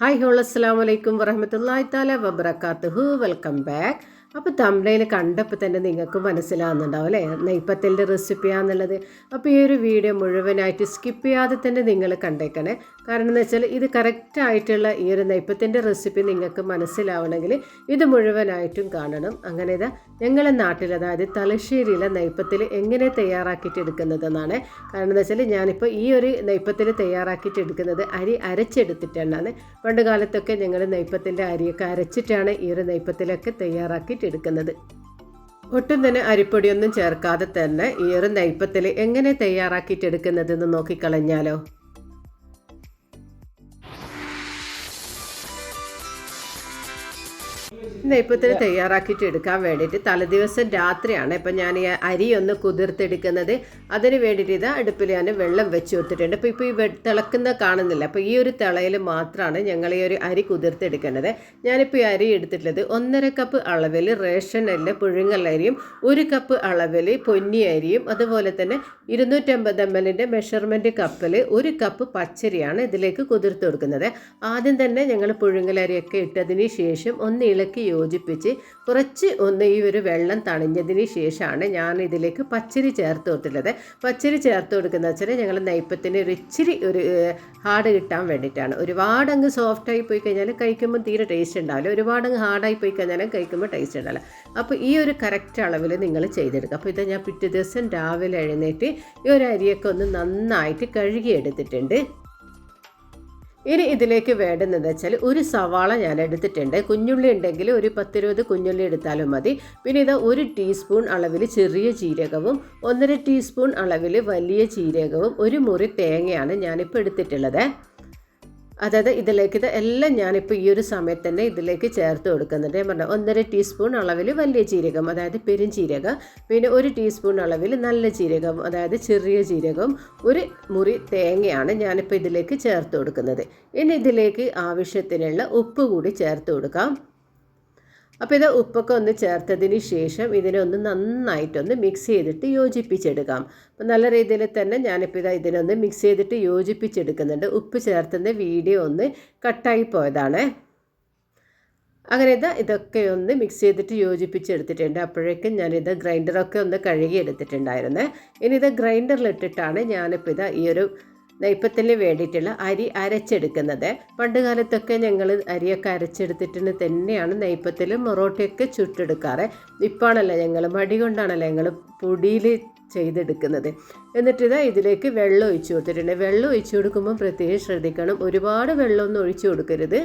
Hi whole അസ്സാം വലൈക്കും വറഹമത്തല്ലാ താല വെൽക്കം ബാക്ക് അപ്പോൾ തമിഴയിൽ കണ്ടപ്പോൾ തന്നെ നിങ്ങൾക്ക് മനസ്സിലാവുന്നുണ്ടാവും അല്ലേ? നെയ്പ്പത്തലിന്റെ റെസിപ്പിയാണെന്നുള്ളത് അപ്പോൾ ഈ ഒരു വീഡിയോ മുഴുവനായിട്ട് സ്കിപ്പ് ചെയ്യാതെ തന്നെ നിങ്ങൾ കണ്ടേക്കണേ. കാരണം എന്ന് വെച്ചാൽ ഇത് കറക്റ്റായിട്ടുള്ള ഈ ഒരു നെയ്പ്പത്തിന്റെ റെസിപ്പി നിങ്ങൾക്ക് മനസ്സിലാവണമെങ്കിൽ ഇത് മുഴുവനായിട്ടും കാണണം. അങ്ങനെ ഇതാ ഞങ്ങളെ നാട്ടിൽ അതായത് തലശ്ശേരിയിലെ നെയ്പ്പത്തിൽ എങ്ങനെ തയ്യാറാക്കിയിട്ട് എടുക്കുന്നതെന്നാണ് കാരണം എന്ന് വെച്ചാൽ ഞാനിപ്പോൾ ഈ ഒരു നെയ്പ്പത്തിൽ തയ്യാറാക്കിയിട്ട് എടുക്കുന്നത് അരി അരച്ചെടുത്തിട്ടാണ്. പണ്ട് കാലത്തൊക്കെ ഞങ്ങൾ നെയ്പ്പത്തിന്റെ അരിയൊക്കെ അരച്ചിട്ടാണ് ഈ ഒരു നെയ്പ്പത്തിലൊക്കെ തയ്യാറാക്കിയിട്ട് എടുക്കുന്നത്. ഒട്ടും തന്നെ അരിപ്പൊടിയൊന്നും ചേർക്കാതെ തന്നെ ഈ ഒരു നെയ്പ്പത്തിൽ എങ്ങനെ തയ്യാറാക്കിയിട്ടെടുക്കുന്നതെന്ന് നോക്കിക്കളഞ്ഞാലോ? നെയ്പ്പത്തിന് തയ്യാറാക്കിയിട്ട് എടുക്കാൻ വേണ്ടിയിട്ട് തലേദിവസം രാത്രിയാണ്. ഇപ്പം ഞാൻ ഈ അരി ഒന്ന് കുതിർത്തെടുക്കുന്നത്. അതിന് വേണ്ടിയിട്ട് ഇത് അടുപ്പിൽ ഞാൻ വെള്ളം വെച്ച് കൊടുത്തിട്ടുണ്ട്. അപ്പോൾ ഇപ്പോൾ ഈ തിളക്കുന്ന കാണുന്നില്ല. അപ്പോൾ ഈ ഒരു തിളയിൽ മാത്രമാണ് ഞങ്ങൾ ഈ ഒരു അരി കുതിർത്തെടുക്കേണ്ടത് ഞാനിപ്പോൾ ഈ അരി എടുത്തിട്ടുള്ളത് ഒന്നര കപ്പ് അളവിൽ റേഷൻ അല്ല പുഴുങ്ങലരിയും ഒരു കപ്പ് അളവിൽ പൊന്നി അരിയും അതുപോലെ തന്നെ ഇരുന്നൂറ്റമ്പത് എം എല്ലിന്റെ മെഷർമെന്റ് കപ്പിൽ ഒരു കപ്പ് പച്ചരിയാണ് ഇതിലേക്ക് കുതിർത്ത് കൊടുക്കുന്നത്. ആദ്യം തന്നെ ഞങ്ങൾ പുഴുങ്ങലരിയൊക്കെ ഇട്ടതിന് ശേഷം ഒന്ന് ഇളക്കി യോജിപ്പിച്ച് കുറച്ച് ഒന്ന് ഈ ഒരു വെള്ളം തണിഞ്ഞതിന് ശേഷമാണ് ഞാൻ ഇതിലേക്ക് പച്ചരി ചേർത്ത് കൊടുത്തിട്ടുള്ളത്. പച്ചരി ചേർത്ത് കൊടുക്കുന്നത് വെച്ചാൽ ഞങ്ങൾ നെയ്പ്പത്തിന് ഒരു ഇച്ചിരി ഒരു ഹാർഡ് കിട്ടാൻ വേണ്ടിയിട്ടാണ്. ഒരുപാട് അങ്ങ് സോഫ്റ്റായി പോയി കഴിഞ്ഞാൽ കഴിക്കുമ്പോൾ തീരെ ടേസ്റ്റ് ഉണ്ടാവില്ല. ഒരുപാട് അങ്ങ് ഹാർഡായി പോയി കഴിഞ്ഞാൽ കഴിക്കുമ്പോൾ ടേസ്റ്റ് ഉണ്ടാവില്ല. അപ്പോൾ ഈ ഒരു കറക്റ്റ് അളവിൽ നിങ്ങൾ ചെയ്തെടുക്കുക. അപ്പോൾ ഇത് ഞാൻ പിറ്റേ ദിവസം രാവിലെ എഴുന്നേറ്റ് ഈ ഒരു അരിയൊക്കെ ഒന്ന് നന്നായിട്ട് കഴുകിയെടുത്തിട്ടുണ്ട്. ഇനി ഇതിലേക്ക് വേണ്ടുന്നത് വെച്ചാൽ ഒരു സവാള ഞാൻ എടുത്തിട്ടുണ്ട്. കുഞ്ഞുള്ളി ഉണ്ടെങ്കിൽ ഒരു പത്തിരുപത് കുഞ്ഞുള്ളി എടുത്താലും മതി. പിന്നെ ഇത് ഒരു ടീസ്പൂൺ അളവിൽ ചെറിയ ജീരകവും ഒന്നര ടീസ്പൂൺ അളവിൽ വലിയ ജീരകവും ഒരു മുറി തേങ്ങയാണ് ഞാനിപ്പോൾ എടുത്തിട്ടുള്ളത്. അതായത് ഇതിലേക്ക് ഇത് എല്ലാം ഞാനിപ്പോൾ ഈ ഒരു സമയത്ത് തന്നെ ഇതിലേക്ക് ചേർത്ത് കൊടുക്കുന്നുണ്ട്. ഞാൻ പറഞ്ഞു ഒന്നര ടീസ്പൂൺ അളവിൽ വലിയ ജീരകം അതായത് പെരുംജീരകം പിന്നെ ഒരു ടീസ്പൂൺ അളവിൽ നല്ല ജീരകം അതായത് ചെറിയ ജീരകം ഒരു മുറി തേങ്ങയാണ് ഞാനിപ്പോൾ ഇതിലേക്ക് ചേർത്ത് കൊടുക്കുന്നത്. ഇനി ഇതിലേക്ക് ആവശ്യത്തിനുള്ള ഉപ്പ് കൂടി ചേർത്ത് കൊടുക്കാം. അപ്പോൾ ഇത് ഉപ്പൊക്കെ ഒന്ന് ചേർത്തതിന് ശേഷം ഇതിനെ ഒന്ന് നന്നായിട്ടൊന്ന് മിക്സ് ചെയ്തിട്ട് യോജിപ്പിച്ചെടുക്കാം. അപ്പോൾ നല്ല രീതിയിൽ തന്നെ ഞാനിപ്പോൾ ഇതാ ഇതിനൊന്ന് മിക്സ് ചെയ്തിട്ട് യോജിപ്പിച്ചെടുക്കുന്നുണ്ട്. ഉപ്പ് ചേർത്തുന്ന വീഡിയോ ഒന്ന് കട്ടായി പോയതാണ്. അങ്ങനെ ഇതാ ഇതൊക്കെ ഒന്ന് മിക്സ് ചെയ്തിട്ട് യോജിപ്പിച്ചെടുത്തിട്ടുണ്ട്. അപ്പോഴേക്കും ഞാനിത് ഗ്രൈൻഡറൊക്കെ ഒന്ന് കഴുകി എടുത്തിട്ടുണ്ടായിരുന്നേ ഇനി ഇത് ഗ്രൈൻഡറിലിട്ടിട്ടാണ് ഞാനിപ്പോൾ ഇതാ ഈ ഒരു നെയ്പ്പത്തിന് വേണ്ടിയിട്ടുള്ള അരി അരച്ചെടുക്കുന്നത്. പണ്ട് കാലത്തൊക്കെ ഞങ്ങൾ അരിയൊക്കെ അരച്ചെടുത്തിട്ട് തന്നെയാണ് നെയ്പ്പത്തിൽ മൊറോട്ടയൊക്കെ ചുട്ടെടുക്കാറ്. ഇപ്പാണല്ലോ ഞങ്ങൾ മടി കൊണ്ടാണല്ലോ ഞങ്ങൾ പൊടിയിൽ ചെയ്തെടുക്കുന്നത്. എന്നിട്ട് ഇതാ ഇതിലേക്ക് വെള്ളം ഒഴിച്ചു കൊടുത്തിട്ടുണ്ട്. വെള്ളം ഒഴിച്ചു കൊടുക്കുമ്പോൾ പ്രത്യേകം ശ്രദ്ധിക്കണം. ഒരുപാട് വെള്ളമൊന്നും ഒഴിച്ചു കൊടുക്കരുത്.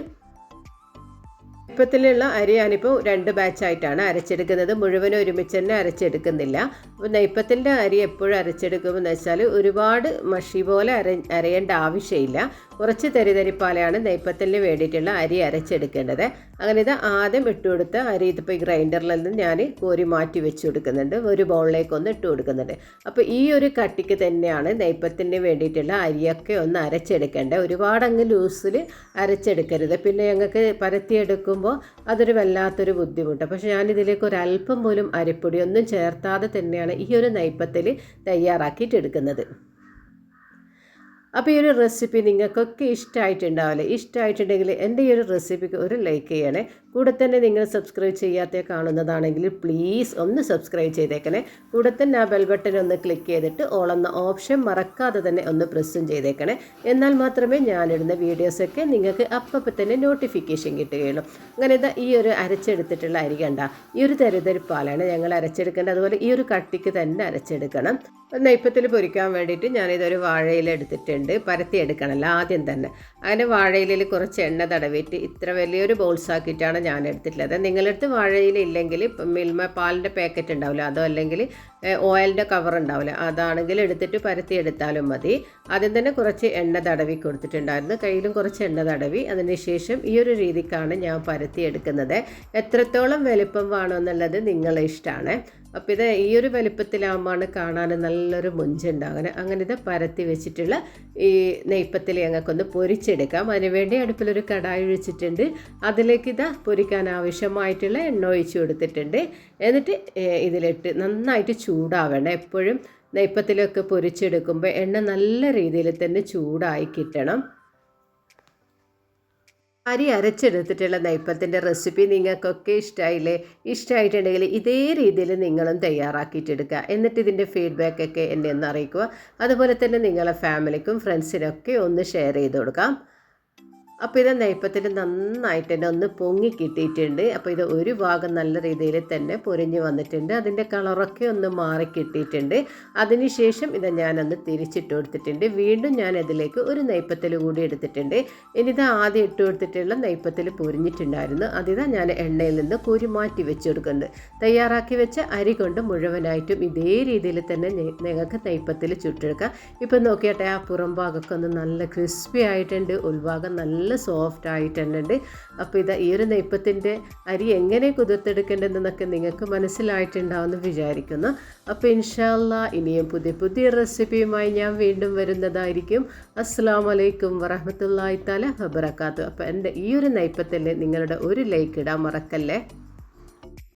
നെയ്പ്പത്തിലുള്ള അരി ഞാനിപ്പോൾ രണ്ട് ബാച്ചായിട്ടാണ് അരച്ചെടുക്കുന്നത്. മുഴുവൻ ഒരുമിച്ച് തന്നെ അരച്ചെടുക്കുന്നില്ല. അപ്പോൾ നെയ്പ്പത്തിന്റെ അരി എപ്പോഴും അരച്ചെടുക്കുമെന്ന് വെച്ചാൽ ഒരുപാട് മഷി പോലെ അര അരയേണ്ട ആവശ്യമില്ല. കുറച്ച് തരിതരിപ്പാലയാണ് നെയ്പ്പത്തലിന് വേണ്ടിയിട്ടുള്ള അരി അരച്ചെടുക്കേണ്ടത്. അങ്ങനെ ഇത് ആദ്യം ഇട്ട് കൊടുത്ത അരി ഇതിപ്പോൾ ഈ ഗ്രൈൻഡറിൽ നിന്ന് ഞാൻ കോരി മാറ്റി വെച്ച് കൊടുക്കുന്നുണ്ട്. ഒരു ബൗളിലേക്ക് ഒന്ന് ഇട്ട് കൊടുക്കുന്നുണ്ട്. അപ്പോൾ ഈ ഒരു കട്ടിക്ക് തന്നെയാണ് നെയ്പ്പത്തിന് വേണ്ടിയിട്ടുള്ള അരിയൊക്കെ ഒന്ന് അരച്ചെടുക്കേണ്ടത്. ഒരുപാട് അങ്ങ് ലൂസിൽ അരച്ചെടുക്കരുത്. പിന്നെ ഞങ്ങൾക്ക് പരത്തിയെടുക്കുമ്പോൾ അതൊരു വല്ലാത്തൊരു ബുദ്ധിമുട്ട്. പക്ഷേ ഞാനിതിലേക്ക് ഒരു അല്പം പോലും അരിപ്പൊടി ഒന്നും ചേർത്താതെ തന്നെയാണ് ഈ ഒരു നെയ്പ്പത്തിൽ തയ്യാറാക്കിയിട്ടെടുക്കുന്നത് അപ്പോൾ ഈ ഒരു റെസിപ്പി നിങ്ങൾക്കൊക്കെ ഇഷ്ടമായിട്ടുണ്ടാവില്ലേ ഇഷ്ടമായിട്ടുണ്ടെങ്കിൽ എന്റെ ഈ ഒരു റെസിപ്പിക്ക് ഒരു ലൈക്ക് ചെയ്യണേ. കൂടെ തന്നെ നിങ്ങൾ സബ്സ്ക്രൈബ് ചെയ്യാത്ത കാണുന്നതാണെങ്കിൽ പ്ലീസ് ഒന്ന് സബ്സ്ക്രൈബ് ചെയ്തേക്കണേ. കൂടെ തന്നെ ആ ബെൽ ബട്ടൺ ഒന്ന് ക്ലിക്ക് ചെയ്തിട്ട് ഓളെന്ന ഓപ്ഷൻ മറക്കാതെ തന്നെ ഒന്ന് പ്രസ്സും ചെയ്തേക്കണേ. എന്നാൽ മാത്രമേ ഞാനിടുന്ന വീഡിയോസൊക്കെ നിങ്ങൾക്ക് അപ്പം തന്നെ നോട്ടിഫിക്കേഷൻ കിട്ടുകയുള്ളൂ. അങ്ങനെ ഇതാ ഈ ഒരു അരച്ചെടുത്തിട്ടുള്ള അരി കണ്ട. ഈ ഒരു തരിതരിപ്പാലാണ് ഞങ്ങൾ അരച്ചെടുക്കേണ്ടത്. അതുപോലെ ഈ ഒരു കട്ടിക്ക് തന്നെ അരച്ചെടുക്കണം. നെയ്പ്പത്തിൽ പൊരിക്കാൻ വേണ്ടിയിട്ട് ഞാനിതൊരു വാഴയില എടുത്തിട്ടുണ്ട്. പരത്തി എടുക്കണമല്ലോ ആദ്യം തന്നെ. അങ്ങനെ വാഴയിലയിൽ കുറച്ച് എണ്ണ തടവിയിട്ട് ഇത്ര വലിയൊരു ബോൾസ് ആക്കിയിട്ടാണ് ഞാൻ എടുത്തിട്ടുള്ളത്. നിങ്ങളടുത്ത് വാഴയില ഇല്ലെങ്കിൽ മിൽമ പാലിന്റെ പാക്കറ്റ് ഉണ്ടാവില്ല. അതോ അല്ലെങ്കിൽ ഓയിലിന്റെ കവർ ഉണ്ടാവില്ല. അതാണെങ്കിൽ എടുത്തിട്ട് പരത്തി എടുത്താലും മതി. ആദ്യം തന്നെ കുറച്ച് എണ്ണ തടവി കൊടുത്തിട്ടുണ്ടായിരുന്നു. കയ്യിലും കുറച്ച് എണ്ണ തടവി. അതിനുശേഷം ഈ ഒരു രീതിക്കാണ് ഞാൻ പരത്തി എടുക്കുന്നത്. എത്രത്തോളം വലിപ്പം വേണമെന്നുള്ളത് നിങ്ങളെ ഇഷ്ടമാണ് അപ്പോൾ ഇത് ഈ ഒരു വലിപ്പത്തിലാകുമ്പോൾ കാണാൻ നല്ലൊരു മുഞ്ചുണ്ടാകുന്നത്. അങ്ങനെ ഇത് പരത്തി വെച്ചിട്ടുള്ള ഈ നെയ്പ്പത്തിൽ ഞങ്ങൾക്കൊന്ന് പൊരിച്ചെടുക്കാം. അതിനുവേണ്ടി അടുപ്പിലൊരു കടായി ഒഴിച്ചിട്ടുണ്ട്. അതിലേക്ക് ഇതാ പൊരിക്കാൻ ആവശ്യമായിട്ടുള്ള എണ്ണ ഒഴിച്ചു കൊടുത്തിട്ടുണ്ട്. എന്നിട്ട് ഇതിലിട്ട് നന്നായിട്ട് ചൂടാവണം. എപ്പോഴും നെയ്പ്പത്തിലൊക്കെ പൊരിച്ചെടുക്കുമ്പോൾ എണ്ണ നല്ല രീതിയിൽ തന്നെ ചൂടായി കിട്ടണം. അരി അരച്ചെടുത്തിട്ടുള്ള നെയ്പ്പത്തിന്റെ റെസിപ്പി നിങ്ങൾക്കൊക്കെ ഇഷ്ടമായില്ലേ ഇഷ്ടമായിട്ടുണ്ടെങ്കിൽ ഇതേ രീതിയിൽ നിങ്ങളും തയ്യാറാക്കിയിട്ടെടുക്കുക. എന്നിട്ട് ഇതിന്റെ ഫീഡ്ബാക്കൊക്കെ എന്നെ ഒന്ന് അറിയിക്കുക. അതുപോലെ തന്നെ നിങ്ങളെ ഫാമിലിക്കും ഫ്രണ്ട്സിനൊക്കെ ഒന്ന് ഷെയർ ചെയ്ത് കൊടുക്കാം. അപ്പോൾ ഇത് നെയ്പ്പത്തിൽ നന്നായിട്ട് തന്നെ ഒന്ന് പൊങ്ങി കിട്ടിയിട്ടുണ്ട്. അപ്പോൾ ഇത് ഒരു ഭാഗം നല്ല രീതിയിൽ തന്നെ പൊരിഞ്ഞ് വന്നിട്ടുണ്ട്. അതിന്റെ കളറൊക്കെ ഒന്ന് മാറി കിട്ടിയിട്ടുണ്ട്. അതിനുശേഷം ഇത് ഞാനൊന്ന് തിരിച്ചിട്ട് കൊടുത്തിട്ടുണ്ട്. വീണ്ടും ഞാൻ ഇതിലേക്ക് ഒരു നെയ്പ്പത്തിൽ കൂടി എടുത്തിട്ടുണ്ട്. ഇനിത് ആദ്യം ഇട്ട് കൊടുത്തിട്ടുള്ള നെയ്പ്പത്തിൽ പൊരിഞ്ഞിട്ടുണ്ടായിരുന്നു. അതിതാ ഞാൻ എണ്ണയിൽ നിന്ന് കുരു മാറ്റി വെച്ച് കൊടുക്കുന്നുണ്ട് തയ്യാറാക്കി വെച്ച അരി കൊണ്ട് മുഴുവനായിട്ടും ഇതേ രീതിയിൽ തന്നെ നിങ്ങൾക്ക് നെയ്പ്പത്തിൽ ചുട്ടെടുക്കാം. ഇപ്പം നോക്കിയാട്ടെ ആ പുറം ഭാഗമൊക്കെ ഒന്ന് നല്ല ക്രിസ്പി ആയിട്ടുണ്ട്. ഉൾഭാഗം നല്ല സോഫ്റ്റ് ആയിട്ടുണ്ട് അപ്പോൾ ഇത് ഈ ഒരു നെയ്പ്പത്തിന്റെ അരി എങ്ങനെ കുതിർത്തെടുക്കേണ്ടതെന്നൊക്കെ നിങ്ങൾക്ക് മനസ്സിലായിട്ടുണ്ടാവുമെന്ന് വിചാരിക്കുന്നു. അപ്പോൾ ഇൻഷാല്ല ഇനിയും പുതിയ പുതിയ റെസിപ്പിയുമായി ഞാൻ വീണ്ടും വരുന്നതായിരിക്കും. അസ്സാം വലൈക്കും വറഹമത്തല്ലായി തല അപ്പോൾ എന്റെ ഈ ഒരു നെയ്പ്പത്തിൽ നിങ്ങളുടെ ഒരു ലൈക്ക് ഇടാൻ മറക്കല്ലേ?